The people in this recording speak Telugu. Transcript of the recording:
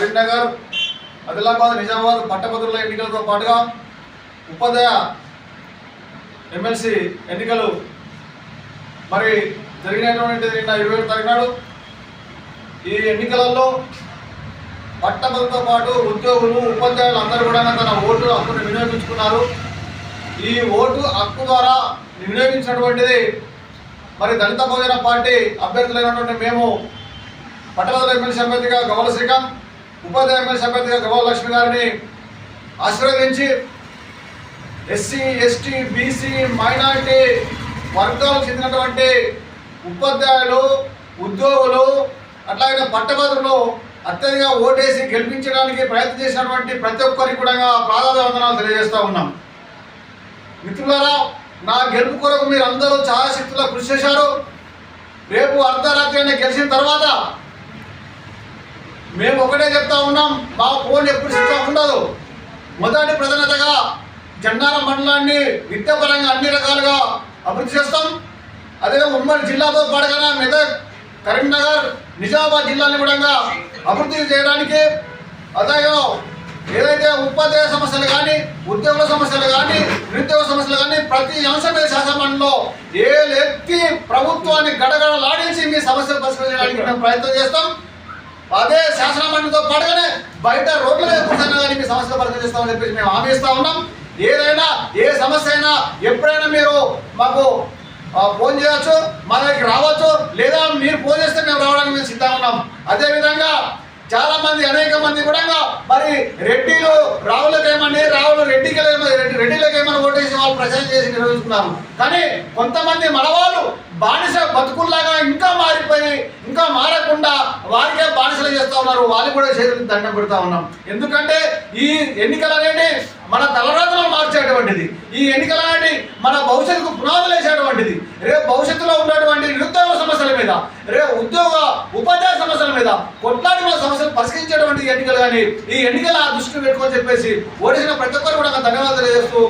కరీంనగర్ ఆదిలాబాద్ నిజామాబాద్ పట్టభద్రుల ఎన్నికలతో పాటుగా ఉపాధ్యాయ ఎమ్మెల్సీ ఎన్నికలు మరి జరిగినటువంటిది నిన్న ఇరవై ఏడు నాడు ఈ ఎన్నికలలో పట్టభద్రులతో పాటు ఉద్యోగులు ఉపాధ్యాయులు అందరూ కూడా తన ఓటు హక్కును వినియోగించుకున్నారు. ఈ ఓటు హక్కు ద్వారా వినియోగించినటువంటిది మరి దళిత బహుజన పార్టీ అభ్యర్థులైనటువంటి మేము పట్టభద్రుల ఎమ్మెల్సీ అభ్యర్థిగా గవల శ్రీకాంత్ ఉపాధ్యాయ మండలి అభ్యర్థిగా గవల లక్ష్మి గారిని ఆశీర్వదించి ఎస్సీ ఎస్టీ బీసీ మైనార్టీ వర్గాలకు చెందినటువంటి ఉపాధ్యాయులు ఉద్యోగులు అట్లాగే పట్టభద్రులు అత్యధిక ఓటేసి గెలిపించడానికి ప్రయత్నం చేసినటువంటి ప్రతి ఒక్కరికి కూడా ప్రాధాన్యవందనాలు తెలియజేస్తూ ఉన్నాం. మిత్రులారా నా గెలుపు కొరకు మీరు అందరూ చాలా శక్తుల కృషి చేశారు. రేపు అర్ధరాత్రి గెలిచిన తర్వాత మేము ఒకటే చెప్తా ఉన్నాం మా ఫోన్ ఎప్పుడు సిద్ధం ఉండదు. మొదటి ప్రధానతగా జెండాల మండలాన్ని విద్యాపరంగా అన్ని రకాలుగా అభివృద్ధి చేస్తాం. అదే ఉమ్మడి జిల్లాతో పాటుగా మెదక్ కరీంనగర్ నిజామాబాద్ జిల్లాని కూడా అభివృద్ధి చేయడానికి అదేగా ఏదైతే ఉపాధ్యాయ సమస్యలు కానీ ఉద్యోగుల సమస్యలు కానీ నిరుద్యోగ సమస్యలు కానీ ప్రతి అంశమే మీద శాసనమండలిలో ఏ ఎత్తి ప్రభుత్వాన్ని గడగడలాడించి మీ సమస్యలు పరిష్కరించడానికి మేము ప్రయత్నం చేస్తాం. అదే శాసన మండలితో పాటుగానే బయట రోడ్ల మీద కూర్చొని కానీ మీ సమస్యలు పరిష్కరిస్తామని చెప్పేసి మేము హామీ ఇస్తా ఉన్నాం. ఏదైనా ఏ సమస్య అయినా ఎప్పుడైనా మీరు మాకు ఫోన్ చేయొచ్చు మా దగ్గరికి రావచ్చు లేదా మీరు ఫోన్ చేస్తే మేము రావడానికి మేము సిద్ధంగా ఉన్నాం. అదేవిధంగా చాలా మంది అనేక మంది కూడా మరి రెడ్డిలు రావులు రెడ్డికి రెడ్డి రెడ్డిలకు ఏమైనా ఓటేసి వాళ్ళు ప్రచారం చేసి నిర్వహిస్తున్నారు కానీ కొంతమంది మనవాళ్ళు బానిస బతుకుల్లాగా ఇంకా మారిపోయి ఇంకా మారకుండా వారికే బానిసలు చేస్తూ ఉన్నారు. వాళ్ళు కూడా చేతులకు దండం పెడతా ఉన్నాం. ఎందుకంటే ఈ ఎన్నికలు అనేది మన తలరాతలను మార్చేటువంటిది. ఈ ఎన్నికలు అనేది మన భవిష్యత్తుకు పునాదులు వేసేటువంటిది. రేపు భవిష్యత్తులో ఉన్నటువంటి నిరుద్యోగ సమస్యల మీద రేపు ఉద్యోగ ఉపాధ్యాయ సమస్యల మీద కొట్లాడి మన సమస్యలు పరిష్కరించేటువంటి ఎన్నికలు కానీ ఈ ఎన్నికల దృష్టిని పెట్టుకొని చెప్పేసి ఓడిసిన ప్రతి ఒక్కరు కూడా ధన్యవాదాలు తెలియజేస్తూ